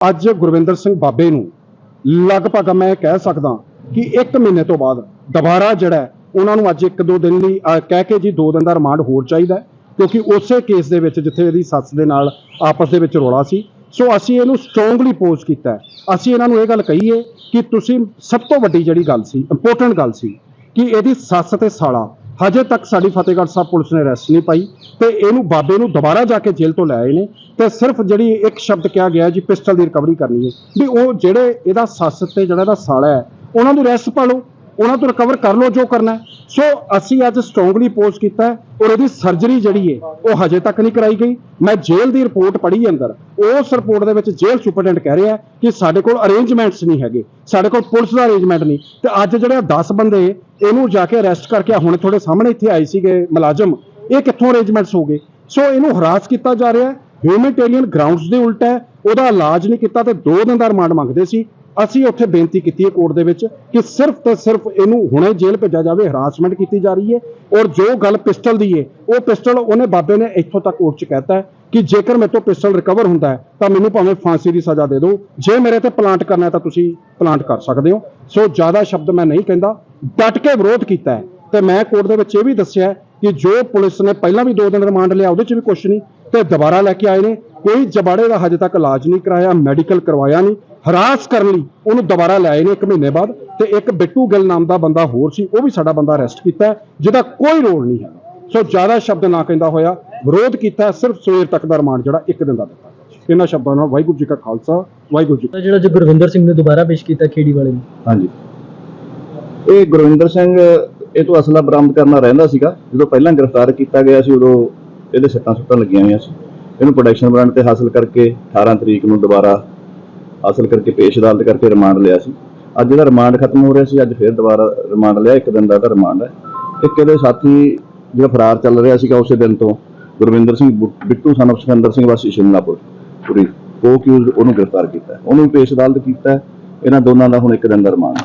ਅੱਜ ਗੁਰਵਿੰਦਰ ਸਿੰਘ ਬਾਬੇ ਨੂੰ ਲਗਭਗ ਮੈਂ ਕਹਿ ਸਕਦਾ ਕਿ 1 ਮਹੀਨੇ ਤੋਂ ਬਾਅਦ ਦੁਬਾਰਾ ਜਿਹੜਾ ਉਹਨਾਂ ਨੂੰ ਅੱਜ ਇੱਕ ਦੋ ਦਿਨ ਲਈ ਕਹਿ ਕੇ ਜੀ 2 ਦਿਨ ਦਾ ਰਿਮਾਂਡ ਹੋਰ ਚਾਹੀਦਾ ਕਿਉਂਕਿ ਉਸੇ ਕੇਸ ਦੇ ਵਿੱਚ ਜਿੱਥੇ ਇਹਦੀ ਸੱਸ ਦੇ ਨਾਲ ਆਪਸ ਦੇ ਵਿੱਚ ਰੌਲਾ ਸੀ। ਸੋ ਅਸੀਂ ਇਹਨੂੰ ਸਟਰੋਂਗਲੀ ਪੋਜ਼ ਕੀਤਾ ਅਸੀਂ ਇਹਨਾਂ ਨੂੰ ਇਹ ਗੱਲ ਕਹੀਏ ਕਿ ਤੁਸੀਂ ਸਭ ਤੋਂ ਵੱਡੀ ਜਿਹੜੀ ਗੱਲ ਸੀ ਇੰਪੋਰਟੈਂਟ ਗੱਲ ਸੀ ਕਿ ਇਹਦੀ ਸੱਸ ਤੇ ਸਾਲਾ ਹਜੇ ਤੱਕ ਸਾਡੀ ਫਤਿਹਗੜ੍ਹ ਸਾਹਿਬ ਪੁਲਿਸ ਨੇ ਅਰੈਸਟ ਨਹੀਂ ਪਾਈ ਤੇ ਇਹਨੂੰ ਬਾਬੇ ਨੂੰ ਦੁਬਾਰਾ ਜਾ ਕੇ ਜੇਲ੍ਹ ਤੋਂ ਲੈ ਆਏ ਨੇ ਤੇ ਸਿਰਫ ਜਿਹੜੀ ਇੱਕ ਸ਼ਬਦ ਕਿਹਾ ਗਿਆ ਜੀ, ਪਿਸਟਲ ਦੀ ਰਿਕਵਰੀ ਕਰਨੀ ਹੈ। ਵੀ ਉਹ ਜਿਹੜੇ ਇਹਦਾ ਸੱਸ ਤੇ ਜਿਹੜਾ ਇਹਦਾ ਸਾਲਾ ਹੈ, ਉਹਨਾਂ ਨੂੰ ਅਰੈਸਟ ਪਾ ਲਓ। ਉਹਨਾਂ ਤੋਂ ਰਿਕਵਰ ਕਰ ਲਓ ਜੋ ਕਰਨਾ ਸੋ ਅਸੀਂ ਅੱਜ ਸਟਰੋਂਗਲੀ ਪੋਜ਼ ਕੀਤਾ ਔਰ ਇਹਦੀ ਸਰਜਰੀ ਜਿਹੜੀ ਹੈ, ਉਹ ਹਜੇ ਤੱਕ ਨਹੀਂ ਕਰਾਈ ਗਈ। ਮੈਂ ਜੇਲ੍ਹ ਦੀ ਰਿਪੋਰਟ ਪੜ੍ਹੀ ਅੰਦਰ। ਉਸ ਰਿਪੋਰਟ ਦੇ ਵਿੱਚ ਜੇਲ੍ਹ ਸੁਪਰਡੈਂਟ ਕਹਿ ਰਿਹਾ ਕਿ ਸਾਡੇ ਕੋਲ ਅਰੇਂਜਮੈਂਟਸ ਨਹੀਂ ਹੈਗੇ। ਸਾਡੇ ਕੋਲ ਪੁਲਿਸ ਦਾ ਅਰੇਂਜਮੈਂਟ ਨਹੀਂ। ਤੇ ਅੱਜ ਜਿਹੜੇ 10 ਬੰਦੇ, ਇਹਨੂੰ ਜਾ ਕੇ ਅਰੈਸਟ ਕਰਕੇ ਹੁਣ ਤੁਹਾਡੇ ਸਾਹਮਣੇ ਇੱਥੇ ਆਏ ਸੀਗੇ ਮੁਲਾਜ਼ਮ, ਇਹ ਕਿੱਥੋਂ ਅਰੇਂਜਮੈਂਟਸ ਹੋ ਗਏ? ਸੋ ਇਹਨੂੰ ਹਰਾਸ ਕੀਤਾ ਜਾ ਰਿਹਾ ਹੈ। ਹਿਊਮੈਨਿਟੇਰੀਅਨ ਗਰਾਊਂਡਸ ਦੇ ਉਲਟ ਹੈ। ਉਹਦਾ ਇਲਾਜ ਨਹੀਂ ਕੀਤਾ ਤੇ 2 ਦਿਨ ਦਾ ਰਿਮਾਂਡ ਮੰਗਦੇ ਸੀ। ਅਸੀਂ ਉੱਥੇ ਬੇਨਤੀ ਕੀਤੀ ਹੈ ਕੋਰਟ ਦੇ ਵਿੱਚ ਕਿ ਸਿਰਫ ਤੇ ਸਿਰਫ ਇਹਨੂੰ ਹੁਣੇ ਜੇਲ੍ਹ ਭੇਜਿਆ ਜਾਵੇ ਹਰਾਸਮੈਂਟ ਕੀਤੀ ਜਾ ਰਹੀ ਹੈ ਔਰ ਜੋ ਗੱਲ ਪਿਸਟਲ ਦੀ ਹੈ, ਉਹ ਪਿਸਟਲ ਉਹਨੇ ਬਾਬੇ ਨੇ ਇੱਥੋਂ ਤੱਕ ਕੋਰਟ 'ਚ ਕਹਿਤਾ ਕਿ ਜੇਕਰ ਮੇਰੇ ਤੋਂ ਪਿਸਟਲ ਰਿਕਵਰ ਹੁੰਦਾ ਹੈ, ਤਾਂ ਮੈਨੂੰ ਭਾਵੇਂ ਫਾਂਸੀ ਦੀ ਸਜ਼ਾ ਦੇ ਦਿਓ। ਜੇ ਮੇਰੇ ਤੇ ਪਲਾਂਟ ਕਰਨਾ ਹੈ ਤਾਂ ਤੁਸੀਂ ਪਲਾਂਟ ਕਰ ਸਕਦੇ ਹੋ। ਸੋ ਜ਼ਿਆਦਾ ਸ਼ਬਦ ਮੈਂ ਨਹੀਂ ਕਹਿੰਦਾ, ਡਟ ਕੇ ਵਿਰੋਧ ਕੀਤਾ ਹੈ। ਤੇ ਮੈਂ ਕੋਰਟ ਦੇ ਵਿੱਚ ਇਹ ਵੀ ਦੱਸਿਆ ਕਿ ਜੋ ਪੁਲਿਸ ਨੇ ਪਹਿਲਾਂ ਵੀ 2 ਦਿਨ ਰਿਮਾਂਡ ਲਿਆ, ਉਹਦੇ 'ਚ ਵੀ ਕੁਝ ਨਹੀਂ। ਤੇ ਦੁਬਾਰਾ ਲੈ ਕੇ ਆਏ ਨੇ। ਕੋਈ ਜਬਾੜੇ ਦਾ ਹਜੇ ਤੱਕ ਇਲਾਜ ਨਹੀਂ ਕਰਾਇਆ ਮੈਡੀਕਲ ਕਰਵਾਇਆ ਨਹੀਂ ਹਰਾਸ ਕਰਨ ਲਈ ਉਹਨੂੰ ਦੁਬਾਰਾ ਲੈ ਆਏ ਨੇ 1 ਮਹੀਨੇ ਬਾਅਦ ਤੇ ਇੱਕ ਬਿੱਟੂ ਗਿੱਲ ਨਾਮ ਦਾ ਬੰਦਾ ਹੋਰ ਸੀ ਉਹ ਵੀ ਸਾਡਾ ਬੰਦਾ ਅਰੈਸਟ ਕੀਤਾ ਜਿਹਦਾ ਕੋਈ ਰੋਲ ਨਹੀਂ ਹੈ ਸੋ ਜ਼ਿਆਦਾ ਸ਼ਬਦ ਨਾ ਕਹਿੰਦਾ ਹੋਇਆ ਵਿਰੋਧ ਕੀਤਾ ਸਿਰਫ ਸਵੇਰ ਤੱਕ ਦਾ ਰਿਮਾਂਡ ਜਿਹੜਾ ਇੱਕ ਦਿਨ ਦਾ ਦਿੱਤਾ ਇਹਨਾਂ ਸ਼ਬਦਾਂ ਨਾਲ ਵਾਹਿਗੁਰੂ ਜੀ ਕਾ ਖਾਲਸਾ ਵਾਹਿਗੁਰੂ ਜੀ ਜਿਹੜਾ ਜੋ ਗੁਰਵਿੰਦਰ ਸਿੰਘ ਨੇ ਦੁਬਾਰਾ ਪੇਸ਼ ਕੀਤਾ ਖੇੜੀ ਵਾਲੇ ਨੂੰ। ਹਾਂਜੀ। ਇਹ ਗੁਰਵਿੰਦਰ ਸਿੰਘ ਇਹ ਤੋਂ ਅਸਲਾ ਬਰਾਮਦ ਕਰਨਾ ਰਹਿੰਦਾ ਸੀਗਾ ਜਦੋਂ ਪਹਿਲਾਂ ਗ੍ਰਿਫਤਾਰ ਕੀਤਾ ਗਿਆ ਸੀ ਉਦੋਂ ਇਹਦੇ ਸੱਟਾਂ ਸੁੱਟਾਂ ਲੱਗੀਆਂ ਹੋਈਆਂ ਸੀ। ਇਹਨੂੰ ਪ੍ਰੋਡਕਸ਼ਨ ਬ੍ਰਾਂਡ ਤੇ ਹਾਸਲ ਕਰਕੇ 18 ਤਰੀਕ ਨੂੰ ਦੁਬਾਰਾ ਹਾਸਲ ਕਰਕੇ ਪੇਸ਼ ਅਦਾਲਤ ਕਰਕੇ ਰਿਮਾਂਡ ਲਿਆ ਸੀ। ਅੱਜ ਇਹਦਾ ਰਿਮਾਂਡ ਖਤਮ ਹੋ ਰਿਹਾ ਸੀ, ਅੱਜ ਫਿਰ ਦੁਬਾਰਾ ਰਿਮਾਂਡ ਲਿਆ, ਇੱਕ ਦਿਨ ਦਾ ਇਹਦਾ ਰਿਮਾਂਡ ਹੈ। ਇੱਕ ਇਹਦੇ ਸਾਥੀ ਜਿਹੜਾ ਫਰਾਰ ਚੱਲ ਰਿਹਾ ਸੀਗਾ ਉਸੇ ਦਿਨ ਤੋਂ, ਗੁਰਵਿੰਦਰ ਸਿੰਘ ਬੁ- ਬਿੱਟੂ ਸਨ of ਸਿੰਘ ਵਾਸੀ ਸ਼ਿਮਲਾਪੁਰ, ਪੂਰੀ। ਉਹ ਕਿਉਂ ਉਹਨੂੰ ਗ੍ਰਿਫਤਾਰ ਕੀਤਾ ਉਹਨੂੰ ਵੀ ਪੇਸ਼ ਅਦਾਲਤ ਕੀਤਾ ਇਹਨਾਂ ਦੋਨਾਂ ਦਾ ਹੁਣ ਇੱਕ ਦਿਨ ਦਾ ਰਿਮਾਂਡ ਹੈ।